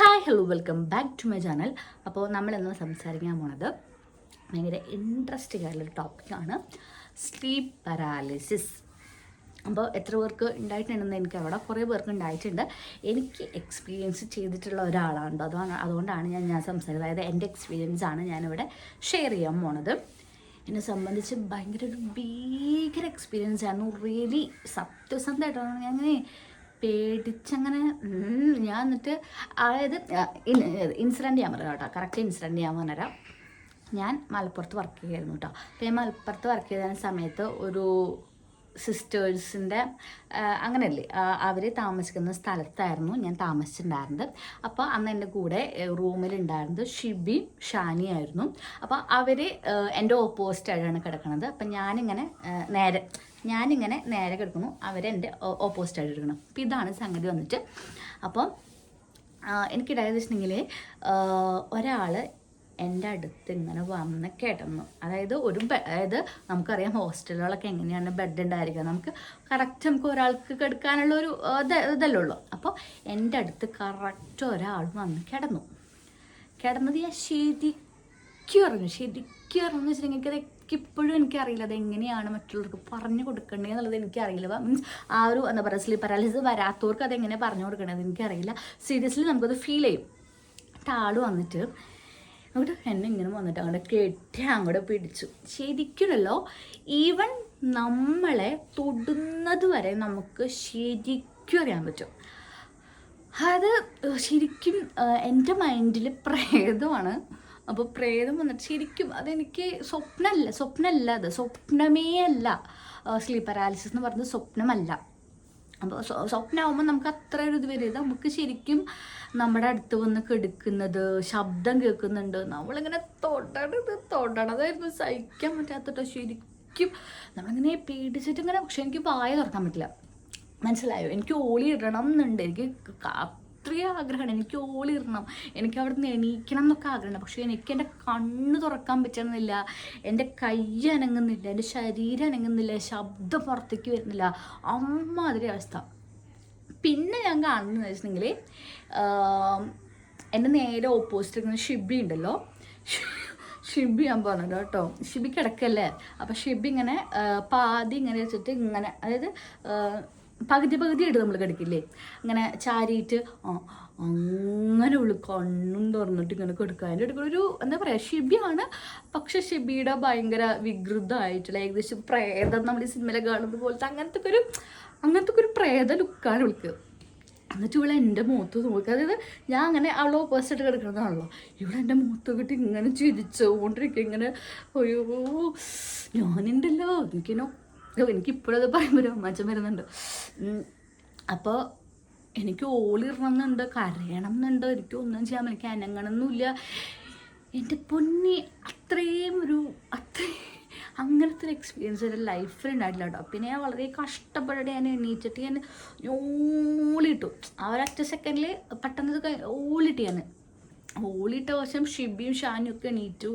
Hi hello welcome back to my channel അപ്പോൾ നമ്മളിന്ന് സംസാരിക്കാൻ പോണത് ഭയങ്കര ഇൻട്രസ്റ്റിംഗ് ആയിട്ടുള്ളൊരു ടോപ്പിക്കാണ് സ്ലീപ്പ് പാരാലിസിസ് അപ്പോൾ എത്ര പേർക്ക് ഉണ്ടായിട്ടുണ്ടെന്ന് എനിക്ക് അവിടെ കുറേ പേർക്ക് ഉണ്ടായിട്ടുണ്ട്. എനിക്ക് എക്സ്പീരിയൻസ് ചെയ്തിട്ടുള്ള ഒരാളാണ് അതാണ് അതുകൊണ്ടാണ് ഞാൻ ഞാൻ സംസാരിക്കുന്നത് അതായത് എന്റെ എക്സ്പീരിയൻസ് ആണ് ഞാനിവിടെ ഷെയർ ചെയ്യാൻ പോണത്. എന്നെ സംബന്ധിച്ച് ഭയങ്കര ഒരു ഭീകര എക്സ്പീരിയൻസ് ആയിരുന്നു. റിയലി സത്യസന്ധമായിട്ടാണ്. ഞാൻ അങ്ങനെ പേടിച്ചങ്ങനെ ഞാൻ എന്നിട്ട് അതായത് ഇൻസിഡന്റ് ഞാൻ പറയാം കേട്ടോ കറക്റ്റ് ഇൻസിഡന്റ് ഞാൻ പറഞ്ഞുതരാം. ഞാൻ മലപ്പുറത്ത് വർക്ക് ചെയ്യായിരുന്നു കേട്ടോ. അപ്പോൾ ഞാൻ മലപ്പുറത്ത് വർക്ക് ചെയ്ത സമയത്ത് ഒരു സിസ്റ്റേഴ്സിന്റെ അങ്ങനെയല്ലേ? അവർ താമസിക്കുന്ന സ്ഥലത്തായിരുന്നു ഞാൻ താമസിച്ചിട്ടുണ്ടായിരുന്നത്. അപ്പോൾ അന്ന് എന്റെ കൂടെ റൂമിലുണ്ടായിരുന്നത് ഷിബിയും ഷാനിയായിരുന്നു അപ്പോൾ അവർ എന്റെ ഓപ്പോസിറ്റായിട്ടാണ് കിടക്കുന്നത് അപ്പം ഞാനിങ്ങനെ നേരെ ഞാനിങ്ങനെ നേരെ കിടക്കുന്നു. അവരെന്റെ ഓപ്പോസിറ്റായിട്ട് കിടക്കണം. അപ്പോൾ ഇതാണ് സംഗതി വന്നിട്ട്. അപ്പോൾ എനിക്കിടയെന്ന് വെച്ചിട്ടുണ്ടെങ്കിൽ ഒരാൾ എന്റെ അടുത്ത് ഇങ്ങനെ വന്ന് കിടന്നു. അതായത് ഒരു അതായത് നമുക്കറിയാം ഹോസ്റ്റലുകളൊക്കെ എങ്ങനെയാണ് ബെഡ് ഉണ്ടായിരിക്കുക നമുക്ക് കറക്റ്റ് നമുക്ക് ഒരാൾക്ക് കിടക്കാനുള്ള ഒരു ഇതല്ലേ ഉള്ളൂ. അപ്പോൾ എന്റെ അടുത്ത് കറക്റ്റ് ഒരാൾ വന്ന് കിടന്നു. കിടന്നത് ഞാൻ ശരിക്കും അറിഞ്ഞു. ശരിക്കും അറിഞ്ഞു വെച്ചിട്ടുണ്ടെങ്കിൽ എനിക്ക് ഇപ്പോഴും എനിക്കറിയില്ല. അത് എങ്ങനെയാണ് മറ്റുള്ളവർക്ക് പറഞ്ഞു കൊടുക്കേണ്ടത് എന്നുള്ളത് എനിക്കറിയില്ല. മീൻസ് ആ ഒരു എന്താ പറയുക സ്ലീപ്പ് പാരാലിസിസ് വരാത്തവർക്ക് അത് എങ്ങനെ പറഞ്ഞു കൊടുക്കേണ്ടത് എനിക്കറിയില്ല. സീരിയസ്ലി നമുക്കത് ഫീൽ ചെയ്യും. ആൾ വന്നിട്ട് അങ്ങോട്ട് എന്നെ ഇങ്ങനെ വന്നിട്ട് അങ്ങോട്ട് കെട്ടി അങ്ങോട്ട് പിടിച്ചു. ശരിക്കുമല്ലോ ഈവൻ നമ്മളെ തൊടുന്നത് വരെ നമുക്ക് ശരിക്കും അറിയാൻ പറ്റും. അത് ശരിക്കും എന്റെ മൈൻഡിൽ പ്രേതമാണ്. അപ്പോൾ പ്രേതം വന്നിട്ട് ശരിക്കും അതെനിക്ക് സ്വപ്നമല്ല സ്വപ്നമല്ല അത്. സ്വപ്നമേ അല്ല സ്ലീപ്പ് പാരാലിസിസ് എന്ന് പറഞ്ഞത് സ്വപ്നമല്ല. അപ്പോൾ സ്വപ്നമാകുമ്പോൾ നമുക്ക് അത്ര ഒരു ഇത് വരില്ല നമുക്ക് ശരിക്കും നമ്മുടെ അടുത്ത് വന്ന് കെടുക്കുന്നത് ശബ്ദം കേൾക്കുന്നുണ്ട്. നമ്മളിങ്ങനെ തൊടണത് തൊടണതായിരുന്നു. സഹിക്കാൻ പറ്റാത്തട്ടോ ശരിക്കും നമ്മളിങ്ങനെ പേടിച്ചിട്ട് ഇങ്ങനെ പക്ഷെ എനിക്ക് വായ തുറക്കാൻ പറ്റില്ല. മനസ്സിലായോ? എനിക്ക് ഓളി ഇടണം എന്നുണ്ട്. എനിക്ക് അത്രയും ആഗ്രഹമാണ്. എനിക്ക് ഓളിരണം എനിക്ക് അവിടെ നിന്ന് എണീക്കണം എന്നൊക്കെ ആഗ്രഹമാണ് പക്ഷേ എനിക്ക് എന്റെ കണ്ണ് തുറക്കാൻ പറ്റുന്നില്ല. എന്റെ കൈ അനങ്ങുന്നില്ല. എന്റെ ശരീരം അനങ്ങുന്നില്ല. ശബ്ദം പുറത്തേക്ക് വരുന്നില്ല. അമ്മാതിരി അവസ്ഥ. പിന്നെ ഞാൻ കാണുന്നതെന്ന് വെച്ചിട്ടുണ്ടെങ്കിൽ എന്റെ നേരെ ഓപ്പോസിറ്റ് ഇരിക്കുന്ന ഷിബി ഉണ്ടല്ലോ. ഷിബി ഞാൻ പറഞ്ഞത് കേട്ടോ. ഷിബി കിടക്കല്ലേ? അപ്പം ഷിബി ഇങ്ങനെ പാതി ഇങ്ങനെ വെച്ചിട്ട് ഇങ്ങനെ അതായത് പകുതി ഇട്ട് നമ്മൾ കിടക്കില്ലേ? അങ്ങനെ ചാരിയിട്ട് അങ്ങനെ ഉള്ളു കണ്ണും തുറന്നിട്ട് ഇങ്ങനെ കിടക്കുക. അതിന്റെ ഒരു എന്താ പറയുക ഷിബിയാണ്. പക്ഷെ ഷിബിയുടെ ഭയങ്കര വികൃതമായിട്ടുള്ള ഏകദേശം പ്രേതം നമ്മൾ ഈ സിനിമയിലെ കാണുന്നത് പോലത്തെ അങ്ങനത്തെ ഒരു അങ്ങനത്തെ ഒരു പ്രേത ലുക്കാണ് ഉൾക്ക് എന്നിട്ട് ഇവിടെ എന്റെ മുഖത്ത് നോക്കുക അതായത് ഞാൻ അങ്ങനെ അവളെ ഓപ്പോസിറ്റ് കിടക്കുന്നതാണല്ലോ. ഇവിടെ എന്റെ മുഖത്ത് കിട്ടി ഇങ്ങനെ ചിരിച്ചുകൊണ്ടിരിക്കുക ഇങ്ങനെ അയ്യോ ഞാനുണ്ടല്ലോ. എനിക്കിനോ എനിക്ക് ഇപ്പോഴത് പറയുമ്പോൾ ഒരു അമ്മാച്ചൻ വരുന്നുണ്ട്. അപ്പോൾ എനിക്ക് ഓളിടണം കരയണം എന്നുണ്ട് എനിക്ക് ഒന്നും ചെയ്യാൻ എനിക്ക് അനങ്ങണമെന്നില്ല എന്റെ പൊന്നി അത്രയും ഒരു അത്രയും അങ്ങനത്തെ ഒരു എക്സ്പീരിയൻസ് എന്റെ ലൈഫിൽ ഉണ്ടായിട്ടില്ല കേട്ടോ. പിന്നെ ഞാൻ വളരെ കഷ്ടപ്പെട്ടിട്ട് ഞാൻ എണീച്ചിട്ട് ഞാൻ ഓളിട്ടു. ആ ഒരൊറ്റ സെക്കൻഡിൽ പെട്ടെന്ന് ഓളിട്ട് ഞാൻ ഓളിട്ട വശം ഷിബിയും ഷാനും ഒക്കെ എണീറ്റു.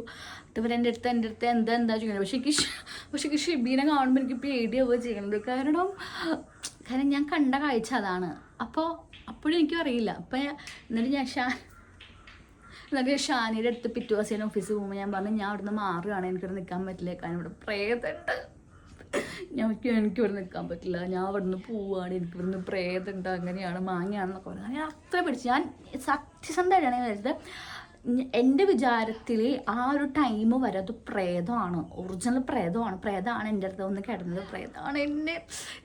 അതുപോലെ എന്റെ അടുത്ത് എന്റെ അടുത്ത് എന്താ എന്താ ചെയ്യുന്നത് പക്ഷേ എനിക്ക് പക്ഷെ എനിക്ക് ഷിബീനെ കാണുമ്പോൾ എനിക്ക് പേടിയാവുക ചെയ്യണത്. കാരണം കാരണം ഞാൻ കണ്ട കാഴ്ച അതാണ്. അപ്പോൾ അപ്പോഴും എനിക്കും അറിയില്ല. അപ്പം എന്നിട്ട് ഞാൻ ഷാ എന്നിട്ട് ഷാനിയുടെ അടുത്ത് പിറ്റു ദിവസം ഓഫീസിൽ പോകുമ്പോൾ ഞാൻ പറഞ്ഞു ഞാൻ അവിടുന്ന് മാറുകയാണ് എനിക്കിവിടെ നിൽക്കാൻ പറ്റില്ല. കാരണം ഇവിടെ പ്രേതമുണ്ട് ഞങ്ങൾക്ക് എനിക്ക് ഇവിടെ നിൽക്കാൻ പറ്റില്ല. ഞാൻ അവിടെ നിന്ന് പോവുകയാണ് എനിക്ക് ഇവിടുന്ന് പ്രേതുണ്ട് അങ്ങനെയാണ് മാങ്ങയാണെന്നൊക്കെ പറഞ്ഞു ഞാൻ അത്ര പിടിച്ചു ഞാൻ സത്യസന്ധമായിട്ടാണ് ഞാൻ വിചാരിച്ചത്. എന്റെ വിചാരത്തിൽ ആ ഒരു ടൈം വരെ അത് പ്രേതമാണ്. ഒറിജിനൽ പ്രേതമാണ്. പ്രേതമാണ് എന്റെ അടുത്ത് ഒന്ന് കിടന്നത്. പ്രേതമാണ് എന്നെ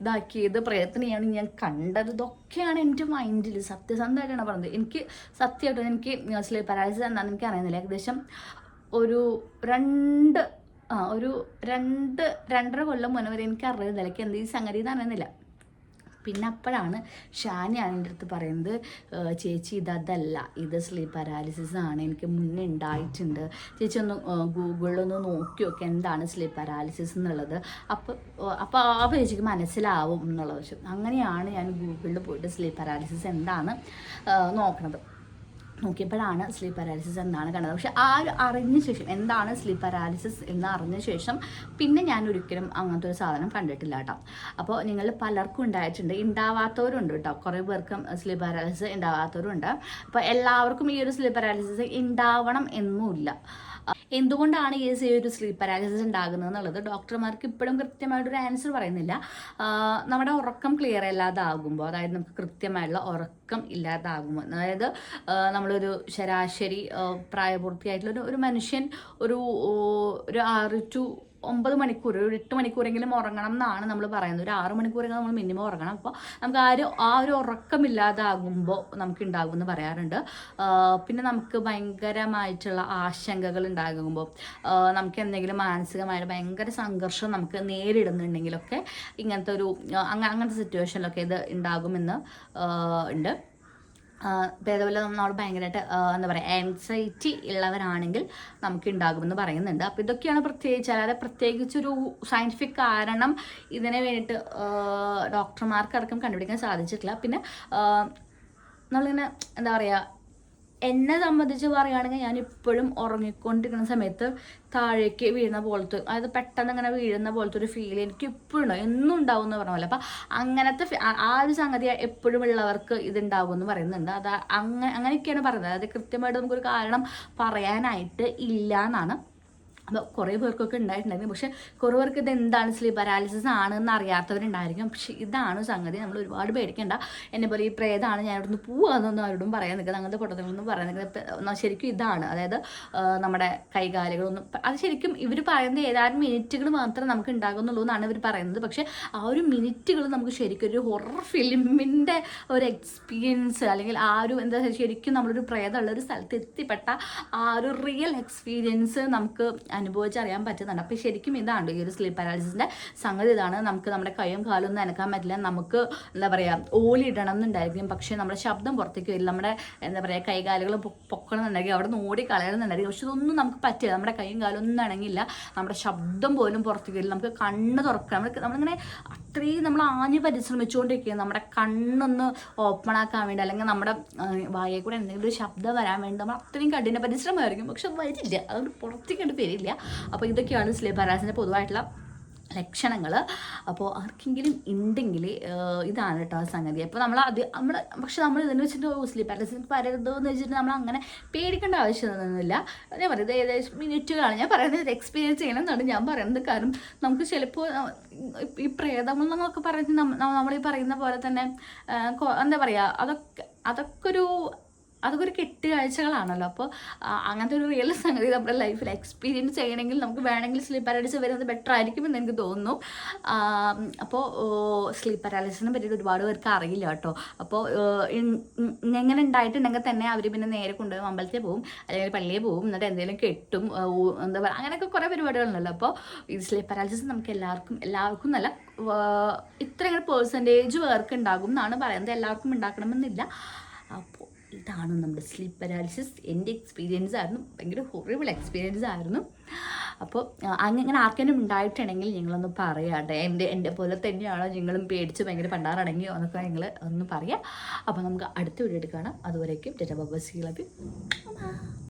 ഇതാക്കിയത്. പ്രേതത്തിനെയാണ് ഞാൻ കണ്ടത്. ഇതൊക്കെയാണ് എന്റെ മൈൻഡിൽ സത്യസന്ധമായിട്ടാണ് പറഞ്ഞത്. എനിക്ക് സത്യമായിട്ടും എനിക്ക് സ്ലീപ്പ് പാരാലിസിസ് എന്താണെന്ന് എനിക്ക് അറിയുന്നില്ല ഏകദേശം ഒരു രണ്ട് ആ ഒരു രണ്ട് രണ്ടര കൊല്ലം മുന്നേ വരെ എനിക്ക് അറിയുന്നില്ല എനിക്ക് എന്ത് ഈ സംഗതി എന്ന് അറിയുന്നില്ല പിന്നെ അപ്പോഴാണ് ഷാനിയാണ് എന്റെ അടുത്ത് പറയുന്നത് ചേച്ചി ഇതല്ല ഇത് സ്ലീപ്പ് പാരാലിസിസ് ആണ് എനിക്ക് മുന്നേ ഉണ്ടായിട്ടുണ്ട്. ചേച്ചി ഒന്ന് ഗൂഗിളിലൊന്ന് നോക്കി നോക്കി എന്താണ് സ്ലീപ്പ് പാരാലിസിസ് എന്നുള്ളത്. അപ്പോൾ അപ്പോൾ ആ ചേച്ചിക്ക് മനസ്സിലാവും എന്നുള്ള വശം അങ്ങനെയാണ് ഞാൻ ഗൂഗിളിൽ പോയിട്ട് സ്ലീപ്പ് പാരാലിസിസ് എന്താണ് നോക്കണത്. നോക്കിയപ്പോഴാണ് സ്ലീപ്പ് പരാലിസിസ് എന്നാണ് കണ്ടത്. പക്ഷെ ആ ഒരു അറിഞ്ഞ ശേഷം എന്താണ് സ്ലീപ്പ് പരാലിസിസ് എന്ന് അറിഞ്ഞ ശേഷം പിന്നെ ഞാൻ ഒരിക്കലും അങ്ങനത്തെ ഒരു സാധനം കണ്ടിട്ടില്ല കേട്ടോ. അപ്പോൾ നിങ്ങൾ പലർക്കും ഉണ്ടായിട്ടുണ്ട് ഉണ്ടാവാത്തവരുണ്ട് കേട്ടോ. കുറേ പേർക്കും സ്ലീപ്പ് പാരാലിസിസ് ഉണ്ടാവാത്തവരുണ്ട്. അപ്പോൾ എല്ലാവർക്കും ഈ ഒരു സ്ലീപ്പ് പാരാലിസിസ് ഉണ്ടാവണം എന്നുമില്ല എന്തുകൊണ്ടാണ് ഈ ഒരു സ്ലീപ്പ് പാരാലിസിസ് ഉണ്ടാകുന്നത് എന്നുള്ളത്? ഡോക്ടർമാർക്ക് ഇപ്പോഴും കൃത്യമായിട്ടൊരു ആൻസർ പറയുന്നില്ല. നമ്മുടെ ഉറക്കം ക്ലിയർ അല്ലാതാകുമ്പോൾ അതായത് നമുക്ക് കൃത്യമായിട്ടുള്ള ഉറക്കം ഇല്ലാതാകുമ്പോൾ അതായത് നമ്മളൊരു ശരാശരി പ്രായപൂർത്തിയായിട്ടുള്ള ഒരു മനുഷ്യൻ ഒരു ഒരു ആറ് ടു ഒമ്പത് മണിക്കൂർ ഒരു എട്ട് മണിക്കൂറെങ്കിലും ഉറങ്ങണം എന്നാണ് നമ്മൾ പറയുന്നത്. ഒരു ആറ് മണിക്കൂറെങ്കിലും നമ്മൾ മിനിമം ഉറങ്ങണം. അപ്പോൾ നമുക്ക് ആ ഒരു ആ ഒരു ഉറക്കമില്ലാതാകുമ്പോൾ നമുക്ക് ഉണ്ടാകും എന്ന് പറയാറുണ്ട്. പിന്നെ നമുക്ക് ഭയങ്കരമായിട്ടുള്ള ആശങ്കകൾ ഉണ്ടാകുമ്പോൾ നമുക്ക് എന്തെങ്കിലും മാനസികമായിട്ട് ഭയങ്കര സംഘർഷം നമുക്ക് നേരിടുന്നുണ്ടെങ്കിലൊക്കെ ഇങ്ങനത്തെ ഒരു അങ്ങനത്തെ സിറ്റുവേഷനിലൊക്കെ ഇത് ഉണ്ടാകുമെന്ന് ആ, ഉണ്ട് ഭേദമില്ല നമ്മൾ ഭയങ്കരമായിട്ട് എന്താ പറയുക ആൻസൈറ്റി ഉള്ളവരാണെങ്കിൽ നമുക്ക് ഉണ്ടാകുമെന്ന് പറയുന്നുണ്ട്. അപ്പോൾ ഇതൊക്കെയാണ് പ്രത്യേകിച്ച് അല്ലാതെ പ്രത്യേകിച്ചൊരു സയന്റിഫിക് കാരണം ഇതിനെ വേണ്ടിയിട്ട് ഡോക്ടർമാർക്കടക്കം കണ്ടുപിടിക്കാൻ സാധിച്ചിട്ടില്ല. പിന്നെ നമ്മളിങ്ങനെ എന്താ പറയുക എന്നെ സംബന്ധിച്ച് പറയുകയാണെങ്കിൽ ഞാൻ ഇപ്പോഴും ഉറങ്ങിക്കൊണ്ടിരിക്കുന്ന സമയത്ത് താഴേക്ക് വീഴുന്ന പോലത്തെ അതായത് പെട്ടെന്ന് ഇങ്ങനെ വീഴുന്ന പോലത്തെ ഒരു ഫീൽ എനിക്ക് ഇപ്പോഴും ഉണ്ടാവും. എന്നും ഉണ്ടാവും എന്ന് പറഞ്ഞ പോലെ. അപ്പം അങ്ങനത്തെ ആ- ഒരു സംഗതി എപ്പോഴും ഉള്ളവർക്ക് ഇതുണ്ടാവും എന്ന് പറയുന്നുണ്ട്. അത് അങ്ങനെ അങ്ങനെയൊക്കെയാണ് പറയുന്നത്. അതായത് കൃത്യമായിട്ട് നമുക്കൊരു കാരണം പറയാനായിട്ട് ഇല്ല എന്നാണ് കുറേ പേർക്കൊക്കെ ഉണ്ടായിട്ടുണ്ടായിരുന്നു പക്ഷെ കുറേ പേർക്ക് ഇത് എന്താണ് സ്ലീപ്പ് പാരാലിസിസ് ആണെന്ന് അറിയാത്തവരുണ്ടായിരിക്കും. പക്ഷെ ഇതാണ് സംഗതി. നമ്മൾ ഒരുപാട് പേടിക്കേണ്ട. എന്നെ പോലെ ഈ പ്രേതാണ് ഞാൻ ഇവിടുന്ന് പോവാന്നൊന്നും ആരോടും പറയാൻ നിൽക്കുന്നത് അങ്ങനത്തെ പൊട്ടത്തിലൊന്നും പറയാൻ നിൽക്കുന്നത് ശരിക്കും ഇതാണ്. അതായത് നമ്മുടെ കൈകാലുകളൊന്നും അത് ശരിക്കും ഇവർ പറയുന്നത് ഏതാനും മിനിറ്റുകൾ മാത്രമേ നമുക്ക് ഉണ്ടാകുന്നുള്ളൂ എന്നാണ് ഇവർ പറയുന്നത്. പക്ഷെ ആ ഒരു മിനിറ്റുകൾ നമുക്ക് ശരിക്കും ഒരു ഹൊറർ ഫിലിമിന്റെ ഒരു എക്സ്പീരിയൻസ് അല്ലെങ്കിൽ ആ ഒരു എന്താ ശരിക്കും നമ്മളൊരു പ്രേതമുള്ള ഒരു സ്ഥലത്ത് എത്തിപ്പെട്ട ആ ഒരു റിയൽ എക്സ്പീരിയൻസ് നമുക്ക് അനുഭവിച്ചറിയാൻ പറ്റുന്നുണ്ട് അപ്പോൾ ശരിക്കും ഇതാണ് ഈ ഒരു സ്ലീപ്പ് പാരാലിസിന്റെ സംഗതി ഇതാണ്. നമുക്ക് നമ്മുടെ കൈയും കാലും ഒന്നും അനക്കാൻ പറ്റില്ല. നമുക്ക് എന്താ പറയുക ഓലിയിടണം എന്നുണ്ടായിരിക്കും. പക്ഷേ നമ്മുടെ ശബ്ദം പുറത്തേക്ക് വരില്ല. നമ്മുടെ എന്താ പറയുക കൈകാലുകൾ പൊക്കണം എന്നുണ്ടെങ്കിൽ അവിടെ നിന്ന് ഓടി കളയണമെന്നുണ്ടെങ്കിൽ പക്ഷെ ഇതൊന്നും നമുക്ക് പറ്റില്ല. നമ്മുടെ കൈയും കാലും ഒന്നും അണങ്ങില്ല നമ്മുടെ ശബ്ദം പോലും പുറത്തേക്ക് വരില്ല. നമുക്ക് കണ്ണ് തുറക്കണം. നമ്മൾ നമ്മളിങ്ങനെ അത്രയും നമ്മൾ ആഞ്ഞ് പരിശ്രമിച്ചുകൊണ്ടിരിക്കുക നമ്മുടെ കണ്ണൊന്ന് ഓപ്പൺ ആക്കാൻ വേണ്ടി അല്ലെങ്കിൽ നമ്മുടെ വായയിൽ കൂടെ എന്തെങ്കിലും ഒരു ശബ്ദം വരാൻ വേണ്ടി നമ്മൾ അത്രയും കഠിന പരിശ്രമമായിരിക്കും. പക്ഷെ വരില്ല. അതുകൊണ്ട് പുറത്തേക്ക് വരില്ല. അപ്പോൾ ഇതൊക്കെയാണ് സ്ലീപ്പ് പൊതുവായിട്ടുള്ള ലക്ഷണങ്ങൾ. അപ്പോൾ ആർക്കെങ്കിലും ഉണ്ടെങ്കിൽ ഇതാണ് കേട്ടോ സംഗതി. അപ്പോൾ നമ്മൾ അത് നമ്മൾ പക്ഷെ നമ്മൾ ഇതെന്ന് വെച്ചിട്ട് സ്ലീപ്പ് പാരലൈസിസ് വരരുതോ എന്ന് വെച്ചിട്ട് നമ്മൾ അങ്ങനെ പേടിക്കേണ്ട ആവശ്യമൊന്നുമില്ല. ഞാൻ പറയുന്നത് ഏകദേശം മിനിറ്റുകളാണ്. ഞാൻ പറയുന്നത് ഇത് എക്സ്പീരിയൻസ് ചെയ്യണം എന്നാണ് ഞാൻ പറയുന്നത്. കാരണം നമുക്ക് ചിലപ്പോൾ ഈ പ്രേതങ്ങൾ എന്നൊക്കെ പറയുന്നത് നമ്മൾ ഈ പറയുന്ന പോലെ തന്നെ എന്താ പറയുക അതൊക്കെ അതൊക്കെ ഒരു അതൊക്കെ ഒരു കെട്ടുകാഴ്ചകളാണല്ലോ അപ്പോൾ അങ്ങനത്തെ ഒരു റിയൽ സംഗതി നമ്മുടെ ലൈഫിൽ എക്സ്പീരിയൻസ് ചെയ്യണമെങ്കിൽ നമുക്ക് വേണമെങ്കിൽ സ്ലീപ്പ് പാരാലിസിസ് വരുന്നത് ബെറ്റർ ആയിരിക്കും എന്ന് എനിക്ക് തോന്നുന്നു. അപ്പോൾ സ്ലീപ്പ് പാരാലിസിനെ പറ്റിയിട്ട് ഒരുപാട് പേർക്ക് അറിയില്ല കേട്ടോ. അപ്പോൾ എങ്ങനെ ഉണ്ടായിട്ടുണ്ടെങ്കിൽ തന്നെ അവർ പിന്നെ നേരെ കൊണ്ടുപോയി അമ്പലത്തിൽ പോകും അല്ലെങ്കിൽ പള്ളിയിൽ പോകും എന്നിട്ട് എന്തെങ്കിലും കെട്ടും എന്താ പറയുക അങ്ങനെയൊക്കെ കുറേ പരിപാടികളുണ്ടല്ലോ. അപ്പോൾ ഈ സ്ലീപ്പ് പാരാലിസിസ് നമുക്ക് എല്ലാവർക്കും എല്ലാവർക്കും നല്ല ഇത്ര ഇങ്ങനെ പേഴ്സന്റേജ് പേർക്ക് ഉണ്ടാകും എന്നാണ് പറയുന്നത്. എല്ലാവർക്കും ഉണ്ടാക്കണമെന്നില്ല. അപ്പോൾ ഇതാണ് നമ്മുടെ സ്ലീപ്പ് പരാലിസിസ് എന്റെ എക്സ്പീരിയൻസ് ആയിരുന്നു. ഭയങ്കര ഹൊറിബിൾ എക്സ്പീരിയൻസ് ആയിരുന്നു. അപ്പോൾ അങ്ങനെ ആർക്കെങ്കിലും ഉണ്ടായിട്ടുണ്ടെങ്കിൽ നിങ്ങളൊന്ന് പറയാട്ടെ. എന്റെ എന്റെ പോലെ തന്നെയാണോ നിങ്ങളും പേടിച്ച് ഭയങ്കര പണ്ടാറടങ്ങിയോ എന്നൊക്കെ നിങ്ങൾ ഒന്ന് പറയാം. അപ്പോൾ നമുക്ക് അടുത്ത വീഡിയോ എടുക്കണം അതുവരേക്കും ടെറ്റ ബബ